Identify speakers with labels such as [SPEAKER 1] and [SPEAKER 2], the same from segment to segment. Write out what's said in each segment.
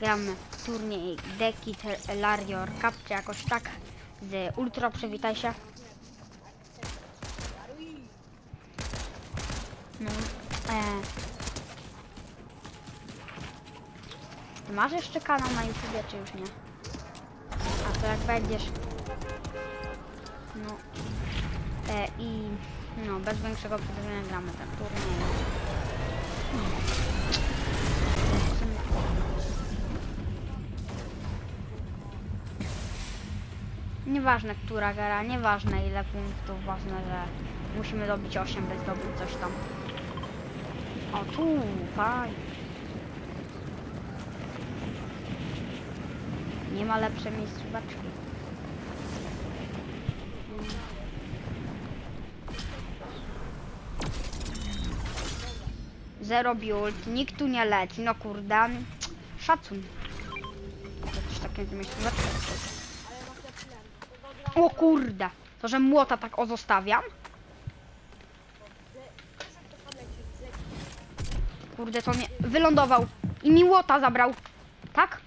[SPEAKER 1] gramy turniej Deki Larior Cup, czy jakoś tak z Ultra, przywitaj się. No, e, masz jeszcze kanał na YouTubie, czy już nie? A to jak będziesz... No, e, i no, bez większego przedłużenia gramy ten turniej. Nieważne która gra, nieważne ile punktów, ważne, że musimy dobić 8, by zdobyć coś tam. O tu, fajnie. Nie ma lepszej miejscóweczki. Zero build, nikt tu nie leci, no kurde. Szacun. Coś takiego miejscóweczka. O kurde! To, że młota tak o zostawiam? Kurde, to mnie wylądował i mi młota zabrał. Tak?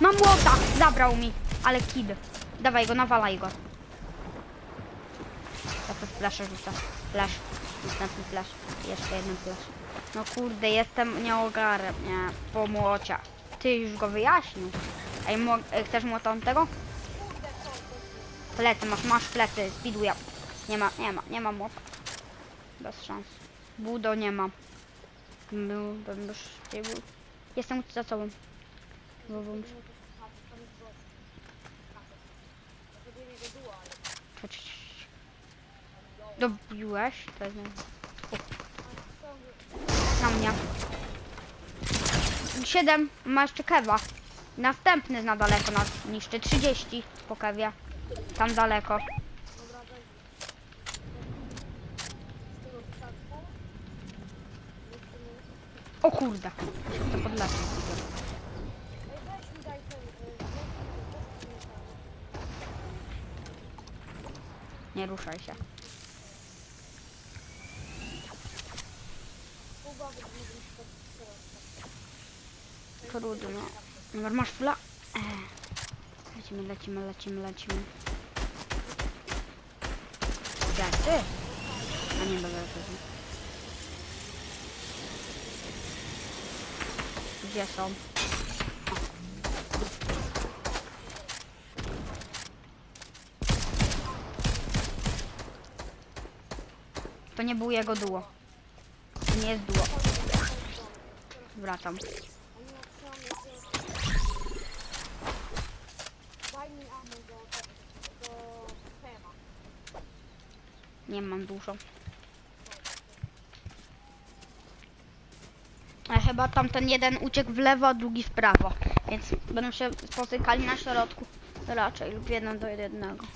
[SPEAKER 1] Mam młota! Zabrał mi. Ale kid. Dawaj go, nawalaj go. To flaszę rzucę. Flash. Następny flash. Jeszcze jeden flash. No kurde, jestem nieogarem, nie? Po młocia. Ty już go wyjaśnił. Ej, mo- e, chcesz młota tego? Plecy, masz, masz plecy, speeduj up. Nie ma, nie ma, nie ma młota. Bez szans. Budo nie ma. Był, bym już nie był. Jestem za sobą. Czu. Dobiłeś? To jest... Na mnie. Siedem, ma jeszcze kewa. Następny na daleko nas niszczy. 30 po kewie. Tam daleko. O kurde. To podleciał. Nie ruszaj się. Trudno. Masz fula? Eee. Lecimy, lecimy, lecimy, lecimy. Gaty? A nie, dobra, to Gdzie są? To nie był jego duo. To nie jest duo. Wracam. Nie mam dużo. A chyba tamten jeden uciekł w lewo, a drugi w prawo. Więc będą się spotykali na środku raczej lub jeden do jednego.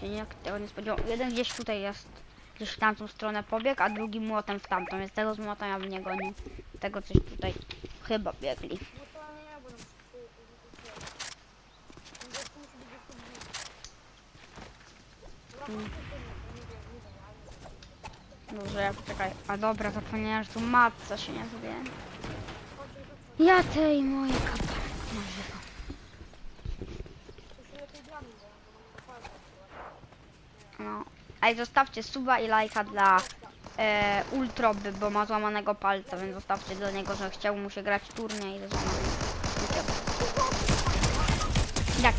[SPEAKER 1] Się nikt tego nie spodziewał. Jeden gdzieś tutaj jest. Gdzieś w tamtą stronę pobiegł, a drugi młotem w tamtą. Więc tego z młotem ja bym nie gonił. Tego coś tutaj chyba biegli. Dobrze, czekaj. A dobra, zapomniałem, że tu matca się nie zrobię. Ja tej mojej nażywam. No. Ej, zostawcie suba i lajka dla e, Ultroby, bo ma złamanego palca, więc zostawcie dla niego, że chciał mu się grać turniej ze złamanym palcem. Jak?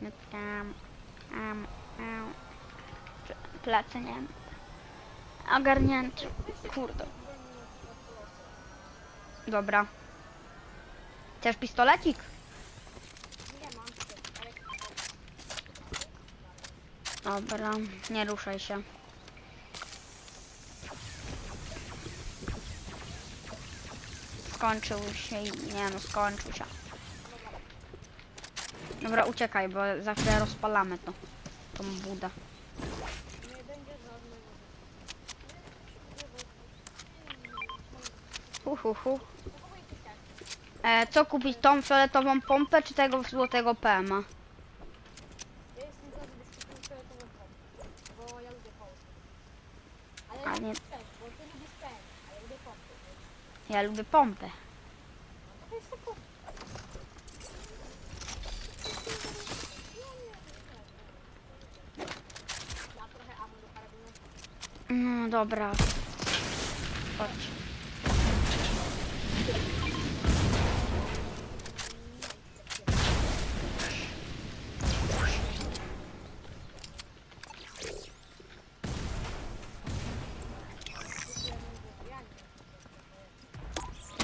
[SPEAKER 1] Tam, tam, am, am. Nie wiem. Ogarnięty. Kurde. Dobra. Chcesz pistolecik? Dobra, nie ruszaj się. Skończył się i nie no, skończył się. Dobra, uciekaj, bo za chwilę rozpalamy to. Tą budę. Hu, hu, hu. E, co kupić? Tą fioletową pompę czy tego złotego PM-a? A nie-
[SPEAKER 2] Ja lubię
[SPEAKER 1] pompę.
[SPEAKER 2] No to jest tylko... Ja trochę ammo do karabinu.
[SPEAKER 1] No dobra. Chodź.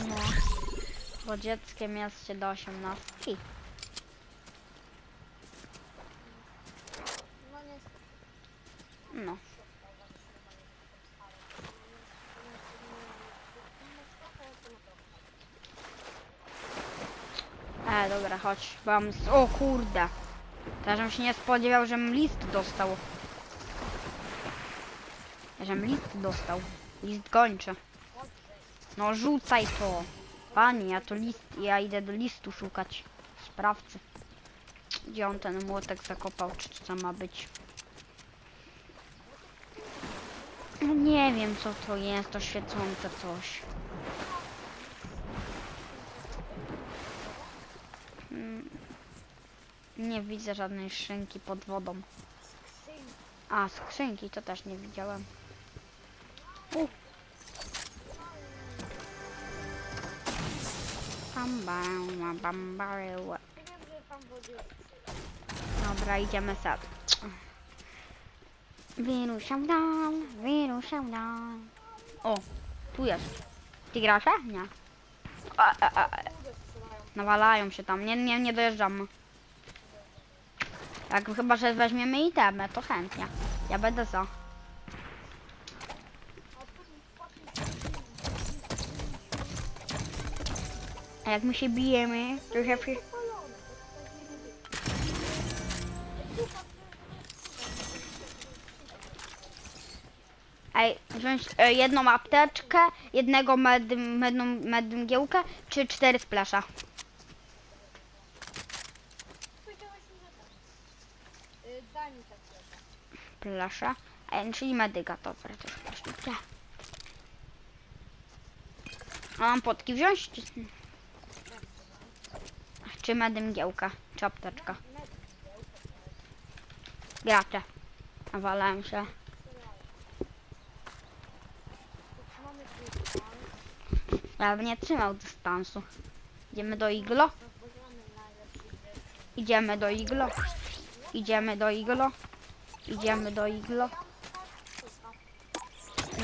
[SPEAKER 1] No. Bo dzieckiem jest się do 18. E, dobra, chodź. Mam... O kurde. Teraz bym się nie spodziewał, żebym list dostał. Żebym list dostał. List gończy. No rzucaj to. Panie, ja to list... Ja idę do listu szukać. Sprawcy. Gdzie on ten młotek zakopał, czy co ma być? No Nie wiem co to jest, to świecące coś. Nie widzę żadnej szynki pod wodą. A, skrzynki to też nie widziałem. U. Dobra, idziemy sad. Wyruszam dal, wyruszam dal. O, tu jest. Ty grasz? Nie. A, a, a. Nawalają się tam. Nie, nie, nie dojeżdżamy. Jak chyba, że weźmiemy itemy, to chętnie. Ja będę za. A jak my się bijemy, to się przy... Ej, wziąć e, jedną apteczkę, jednego med, medną, medmgiełkę, czy cztery splasza.
[SPEAKER 2] Powiedziałeś mi, że tak. Y, Daj tak.
[SPEAKER 1] Splasza. E, czyli medyka, dobra, to splasz, dobra. A mam potki wziąć? Czy, czy medmgiełka, czy apteczka? Gracze. Nawalałem się. Ja bym nie trzymał dystansu. Idziemy do iglo? Idziemy do iglo. Idziemy do iglo. Idziemy do iglo.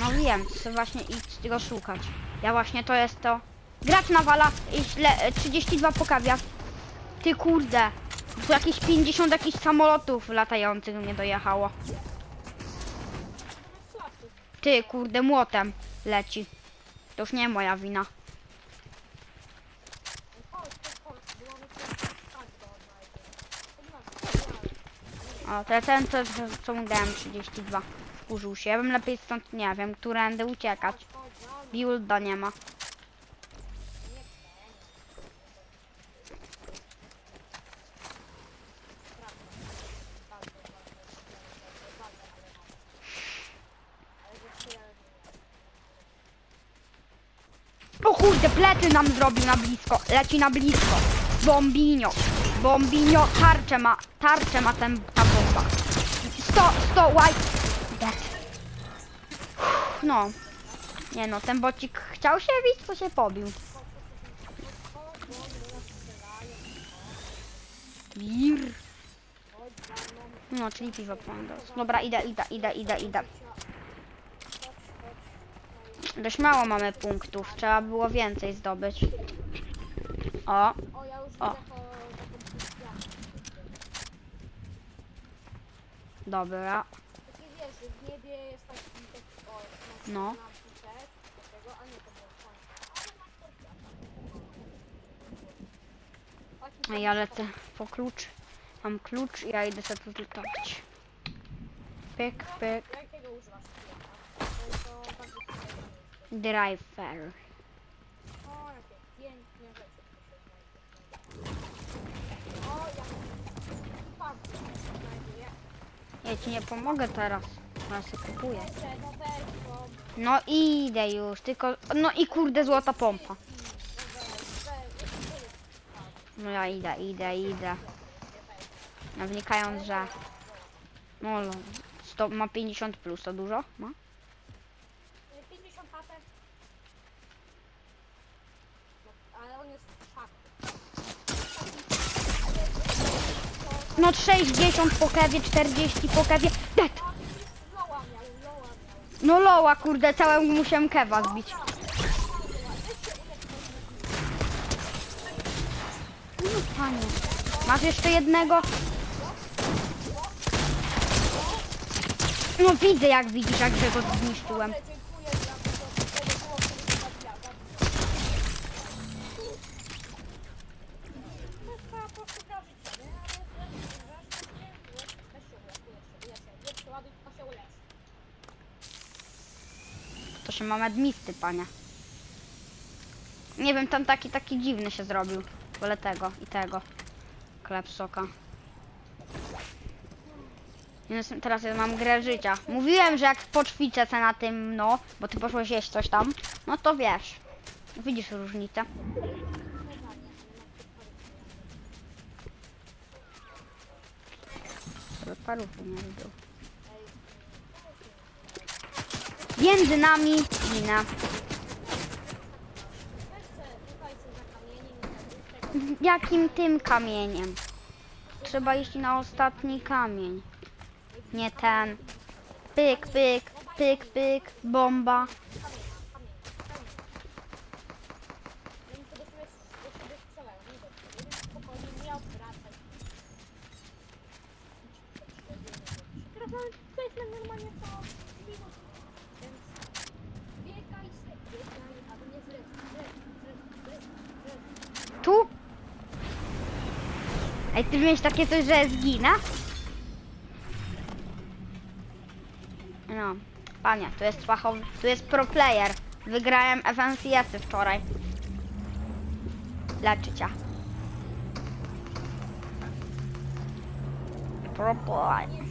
[SPEAKER 1] No wiem, chcę właśnie iść go szukać. Ja właśnie to jest to. Gracz nawala i źle, e, 32 pokawia. Ty kurde. Tu jakieś 50 jakichś samolotów latających mnie dojechało. Ty kurde młotem leci. To już nie moja wina.
[SPEAKER 2] Chodź, chodź, chodź, bo mamy tu tak do odnajdzienia.
[SPEAKER 1] O, to ten co, co mu dałem 32. Wkurzył się. Ja bym lepiej stąd nie wiem, którędy uciekać. Builda nie ma. O kurde, plecy nam zrobił na blisko. Leci na blisko. Bombinio. Bombinio. Tarczę ma. Tarczę ma ten, ta bomba. 100, 100, white. No. Nie no, ten bocik chciał się bić, to się pobił. Bir. No, czyli piwo pondos. Dobra, idę, idę, idę, idę, idę. Dość mało mamy punktów, trzeba było więcej zdobyć. O,
[SPEAKER 2] O, ja już
[SPEAKER 1] O.
[SPEAKER 2] widzę to taką krystiankę.
[SPEAKER 1] Dobra.
[SPEAKER 2] Taki wiesz, w niebie jest taki, taki o,
[SPEAKER 1] No.
[SPEAKER 2] tego, a nie to było słońce.
[SPEAKER 1] Po klucz. Mam klucz i ja idę sobie tu lutować. Pyk, pyk.
[SPEAKER 2] Jakiego używasz.
[SPEAKER 1] Driver.
[SPEAKER 2] O, jakie piękne rzeczy. O, jak bardzo znajduję.
[SPEAKER 1] Ja ci nie pomogę teraz. Ja sobie kupuję.
[SPEAKER 2] No
[SPEAKER 1] idę już, tylko... No i kurde, złota pompa. No ja idę, idę, idę. No wnikając, że... No, no, 100, ma 50 plus, to dużo? No.
[SPEAKER 2] 50 HP. No, ale on jest.
[SPEAKER 1] No 60 po kewie, 40 po kewie. Dead! No loła, kurde, całemu musiałem kewa zbić. No panie. Masz jeszcze jednego? No widzę jak widzisz, jak go zniszczyłem.
[SPEAKER 2] Ale dziękuję za to, że to było, który zabija. No trzeba po prostu grażyć, nie? Ale weź się ulecz, ulecz
[SPEAKER 1] To się ma medmisty, panie. Nie wiem, tam taki, taki dziwny się zrobił. Wolę tego i tego. Klepsoka. Więc Teraz ja mam grę życia. Mówiłem, że jak poćwiczę se na tym, no, bo ty poszłeś jeść coś tam, no to wiesz. Widzisz różnicę. Parówki nie lubią. Między nami ginę.
[SPEAKER 2] Weź se, tutaj se za kamieniem i tak
[SPEAKER 1] Jakim tym kamieniem? Trzeba iść na ostatni kamień. Nie ten. Pyk, pyk, pyk, pyk, bomba.
[SPEAKER 2] Oni to do siebie, do siebie strzelają, nie do siebie. Więc spokojnie, nie odwracaj. Teraz mamy placement normalnie co minut. Więc biegaj se, biegaj, aby nie zryć, zryć, zryć, zryć, zryć.
[SPEAKER 1] Tu? Ej, ty miałeś takie coś, że zginę? No, panie, tu jest fachowy, tu jest pro player. Wygrałem FNCS-y wczoraj. Leczy cię. Pro player.